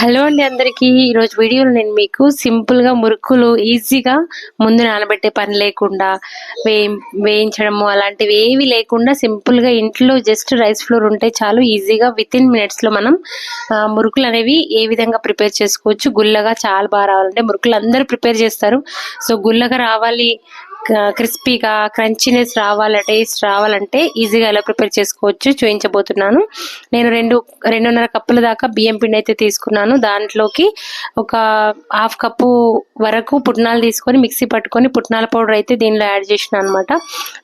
Hello అండి అందరికీ. ఈరోజు వీడియోలో నేను మీకు సింపుల్గా మురుకులు ఈజీగా ముందు నానబెట్టే పని లేకుండా వే వేయించడము అలాంటివి ఏవి లేకుండా సింపుల్గా ఇంట్లో జస్ట్ రైస్ ఫ్లోర్ ఉంటే చాలు ఈజీగా విత్ ఇన్ మినిట్స్లో మనం మురుకులు అనేవి ఏ విధంగా ప్రిపేర్ చేసుకోవచ్చు. గుల్లగా చాలా బాగా రావాలంటే మురుకులు అందరూ ప్రిపేర్ చేస్తారు. సో గుల్లగా రావాలి క్రిస్పీగా క్రంచీనెస్ రావాలి టేస్ట్ రావాలంటే ఈజీగా ఎలా ప్రిపేర్ చేసుకోవచ్చు చూపించబోతున్నాను నేను రెండు రెండున్నర కప్పుల దాకా బియ్యం పిండి అయితే తీసుకున్నాను. దాంట్లోకి ఒక హాఫ్ కప్పు వరకు పుట్నాలు తీసుకొని మిక్సీ పట్టుకొని పుట్నాల పౌడర్ అయితే దీనిలో యాడ్ చేసిన అనమాట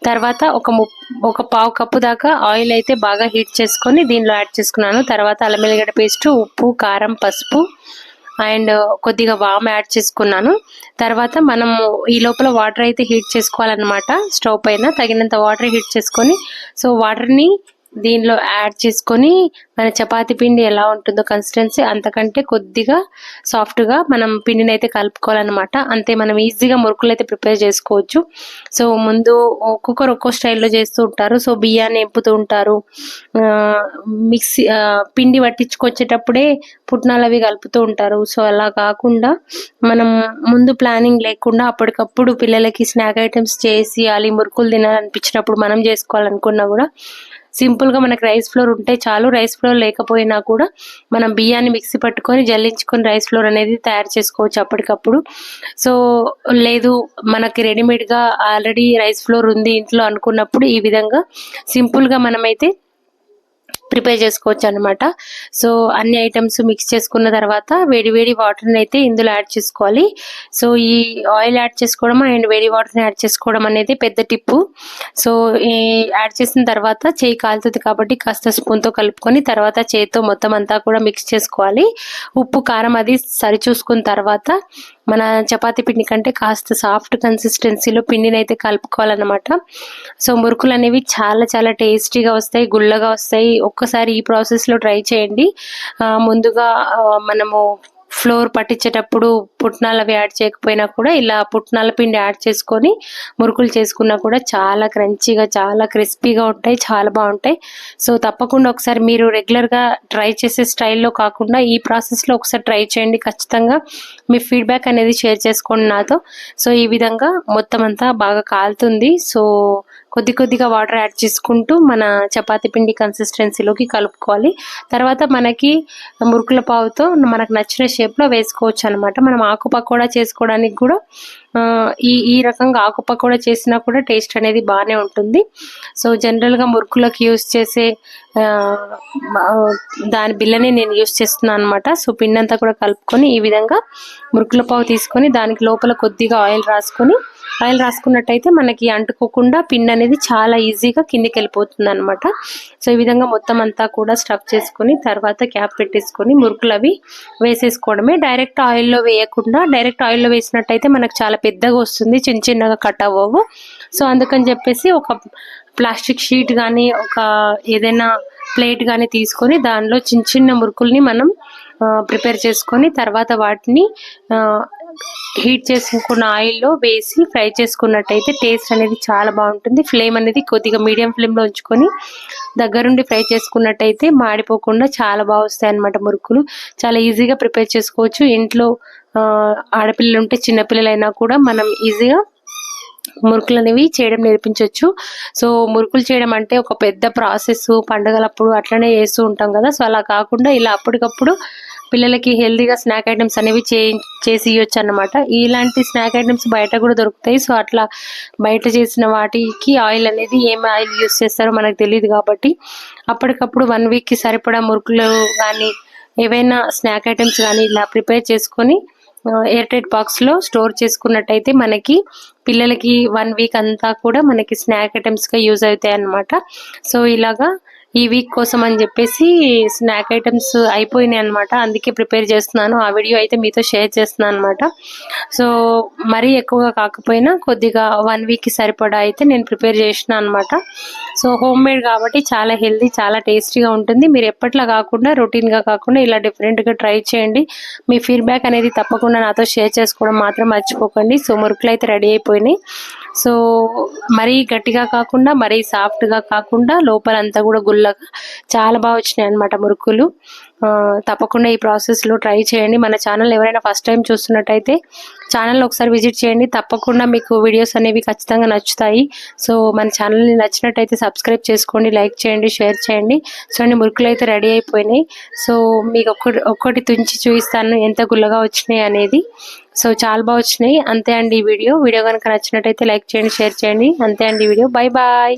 తర్వాత ఒక ము ఒక పావు కప్పు దాకా ఆయిల్ అయితే బాగా హీట్ చేసుకొని దీనిలో యాడ్ చేసుకున్నాను. తర్వాత అల్లం ఎల్లిగడ్డ పేస్ట్ ఉప్పు కారం పసుపు అండ్ కొద్దిగా వామ్ యాడ్ చేసుకున్నాను. తర్వాత మనము ఈ లోపల వాటర్ అయితే హీట్ చేసుకోవాలన్నమాట. స్టవ్ పైన తగినంత వాటర్ హీట్ చేసుకొని సో వాటర్ని దీనిలో యాడ్ చేసుకొని మన చపాతీ పిండి ఎలా ఉంటుందో కన్సిస్టెన్సీ అంతకంటే కొద్దిగా సాఫ్ట్గా మనం పిండిని అయితే కలుపుకోవాలన్నమాట. అంతే మనం ఈజీగా మురుకులు అయితే ప్రిపేర్ చేసుకోవచ్చు. సో ముందు ఒక్కొక్కరు ఒక్కో స్టైల్లో చేస్తూ ఉంటారు. సో బియ్యాన్ని ఎంపుతూ ఉంటారు. మిక్సీ పిండి పట్టించుకొచ్చేటప్పుడే పుట్నాలు అవి కలుపుతూ ఉంటారు. సో అలా కాకుండా మనం ముందు ప్లానింగ్ లేకుండా అప్పటికప్పుడు పిల్లలకి స్నాక్ ఐటమ్స్ చేసి అలీ మురుకులు తినాలనిపించినప్పుడు మనం చేసుకోవాలనుకున్నా కూడా సింపుల్గా మనకి రైస్ ఫ్లోర్ ఉంటే చాలు. రైస్ ఫ్లోర్ లేకపోయినా కూడా మనం బియ్యాన్ని మిక్సీ పట్టుకొని జల్లించుకొని రైస్ ఫ్లోర్ అనేది తయారు చేసుకోవచ్చు అప్పటికప్పుడు. సో లేదు మనకి రెడీమేడ్గా ఆల్రెడీ రైస్ ఫ్లోర్ ఉంది ఇంట్లో అనుకున్నప్పుడు ఈ విధంగా సింపుల్గా మనమైతే ప్రిపేర్ చేసుకోవచ్చు అనమాట సో అన్ని ఐటమ్స్ మిక్స్ చేసుకున్న తర్వాత వేడి వేడి వాటర్ని అయితే ఇందులో యాడ్ చేసుకోవాలి. సో ఈ ఆయిల్ యాడ్ చేసుకోవడం అండ్ వేడి వాటర్ని యాడ్ చేసుకోవడం అనేది పెద్ద టిప్పు సో ఈ యాడ్ చేసిన తర్వాత చేయి కాలుతుంది కాబట్టి కాస్త స్పూన్తో కలుపుకొని తర్వాత చేతితో మొత్తం అంతా కూడా మిక్స్ చేసుకోవాలి. ఉప్పు కారం అది సరి చూసుకున్న తర్వాత మన చపాతి పిండి కంటే కాస్త సాఫ్ట్ కన్సిస్టెన్సీలో పిండిని అయితే కలుపుకోవాలన్నమాట. సో మురుకులు అనేవి చాలా చాలా టేస్టీగా వస్తాయి గుల్లగా వస్తాయి. ఒక్కసారి ఈ ప్రాసెస్లో ట్రై చేయండి. ముందుగా మనము ఫ్లోర్ పట్టించేటప్పుడు పుట్నాలు అవి యాడ్ చేయకపోయినా కూడా ఇలా పుట్నాల పిండి యాడ్ చేసుకొని మురుకులు చేసుకున్నా కూడా చాలా క్రంచీగా చాలా క్రిస్పీగా ఉంటాయి చాలా బాగుంటాయి. సో తప్పకుండా ఒకసారి మీరు రెగ్యులర్గా ట్రై చేసే స్టైల్లో కాకుండా ఈ ప్రాసెస్లో ఒకసారి ట్రై చేయండి. ఖచ్చితంగా మీ ఫీడ్బ్యాక్ అనేది షేర్ చేసుకోండి నాతో. సో ఈ విధంగా మొత్తం అంతా బాగా కాలుతుంది. సో కొద్ది కొద్దిగా వాటర్ యాడ్ చేసుకుంటూ మన చపాతీ పిండి కన్సిస్టెన్సీలోకి కలుపుకోవాలి. తర్వాత మనకి మురుకుల పావుతో మనకు నచ్చిన షేప్లో వేసుకోవచ్చు అనమాట మనం ఆకు పకోడా చేసుకోవడానికి కూడా ఈ ఈ రకంగా ఆకుపకోడ చేసినా కూడా టేస్ట్ అనేది బాగానే ఉంటుంది. సో జనరల్గా మురుకులకు యూస్ చేసే దాని బిల్లని నేను యూస్ చేస్తున్నాను అనమాట సో పిండి అంతా కూడా కలుపుకొని ఈ విధంగా మురుకుల పావు తీసుకొని దానికి లోపల కొద్దిగా ఆయిల్ రాసుకొని ఆయిల్ రాసుకున్నట్టయితే మనకి అంటుకోకుండా పిండి అనేది చాలా ఈజీగా కిందికి వెళ్ళిపోతుంది అనమాట సో ఈ విధంగా మొత్తం అంతా కూడా స్టఫ్ చేసుకొని తర్వాత క్యాప్ పెట్టేసుకొని మురుకులు అవి వేసేసుకోవడమే. డైరెక్ట్ ఆయిల్లో వేయకుండా డైరెక్ట్ ఆయిల్లో వేసినట్టయితే మనకు చాలా పెద్దగా వస్తుంది చిన్న చిన్నగా కట్ అవ్వవు. సో అందుకని చెప్పేసి ఒక ప్లాస్టిక్ షీట్ కానీ ఒక ఏదైనా ప్లేట్ కానీ తీసుకొని దానిలో చిన్న చిన్న మురుకుల్ని మనం ప్రిపేర్ చేసుకొని తర్వాత వాటిని హీట్ చేసుకున్న ఆయిల్లో వేసి ఫ్రై చేసుకున్నట్టయితే టేస్ట్ అనేది చాలా బాగుంటుంది. ఫ్లేమ్ అనేది కొద్దిగా మీడియం ఫ్లేమ్లో ఉంచుకొని దగ్గరుండి ఫ్రై చేసుకున్నట్టయితే మాడిపోకుండా చాలా బాగా వస్తాయి అన్నమాట మురుకులు. చాలా ఈజీగా ప్రిపేర్ చేసుకోవచ్చు. ఇంట్లో ఆడపిల్లలు ఉంటే చిన్నపిల్లలైనా కూడా మనం ఈజీగా మురుకులు అనేవి చేయడం నేర్పించవచ్చు సో మురుకులు చేయడం అంటే ఒక పెద్ద ప్రాసెస్ పండగలప్పుడు అట్లనే చేస్తూ ఉంటాం కదా. సో అలా కాకుండా ఇలా అప్పటికప్పుడు పిల్లలకి హెల్తీగా స్నాక్ ఐటమ్స్ అనేవి చే చేసి ఇవ్వచ్చు అనమాట ఇలాంటి స్నాక్ ఐటమ్స్ బయట కూడా దొరుకుతాయి. సో అట్లా బయట చేసిన వాటికి ఆయిల్ అనేది ఏం ఆయిల్ యూస్ చేస్తారో మనకు తెలియదు కాబట్టి అప్పటికప్పుడు వన్ వీక్కి సరిపడా మురుకులు కానీ ఏవైనా స్నాక్ ఐటమ్స్ కానీ ఇలా ప్రిపేర్ చేసుకొని ఎయిర్ టైట్ బాక్స్లో స్టోర్ చేసుకున్నట్టయితే మనకి పిల్లలకి వన్ వీక్ అంతా కూడా మనకి స్నాక్ ఐటమ్స్గా యూజ్ అవుతాయి అన్నమాట సో ఇలాగా ఈ వీక్ కోసం అని చెప్పేసి స్నాక్ ఐటమ్స్ అయిపోయినాయి అనమాట అందుకే ప్రిపేర్ చేస్తున్నాను. ఆ వీడియో అయితే మీతో షేర్ చేస్తున్నాను అనమాట సో మరీ ఎక్కువగా కాకపోయినా కొద్దిగా వన్ వీక్కి సరిపడా అయితే నేను ప్రిపేర్ చేసిన అనమాట సో హోమ్ మేడ్ కాబట్టి చాలా హెల్దీ చాలా టేస్టీగా ఉంటుంది. మీరు ఎప్పట్లా కాకుండా రొటీన్గా కాకుండా ఇలా డిఫరెంట్గా ట్రై చేయండి. మీ ఫీడ్బ్యాక్ అనేది తప్పకుండా నాతో షేర్ చేసుకోవడం మాత్రం మర్చిపోకండి. సో మురుకులు అయితే రెడీ అయిపోయినాయి. సో మరీ గట్టిగా కాకుండా మరీ సాఫ్ట్గా కాకుండా లోపల అంతా కూడా గుల్లగా చాలా బాగా వచ్చినాయి అనమాట మురుకులు. తప్పకుండా ఈ ప్రాసెస్లో ట్రై చేయండి. మన ఛానల్ ఎవరైనా ఫస్ట్ టైం చూస్తున్నట్టయితే ఛానల్ ఒకసారి విజిట్ చేయండి. తప్పకుండా మీకు వీడియోస్ అనేవి ఖచ్చితంగా నచ్చుతాయి. సో మన ఛానల్ని నచ్చినట్టయితే సబ్స్క్రైబ్ చేసుకోండి లైక్ చేయండి షేర్ చేయండి. సో అన్ని మురుకులు అయితే రెడీ అయిపోయినాయి. సో మీకు ఒక్కటి ఒక్కటి తుంచి చూపిస్తాను ఎంత గుల్లగా వచ్చినాయి అనేది. సో చాలా బాగా వచ్చినాయి. అంతే అండి ఈ వీడియో వీడియో కనుక నచ్చినట్టయితే లైక్ చేయండి షేర్ చేయండి. అంతే అండి ఈ వీడియో బాయ్ బాయ్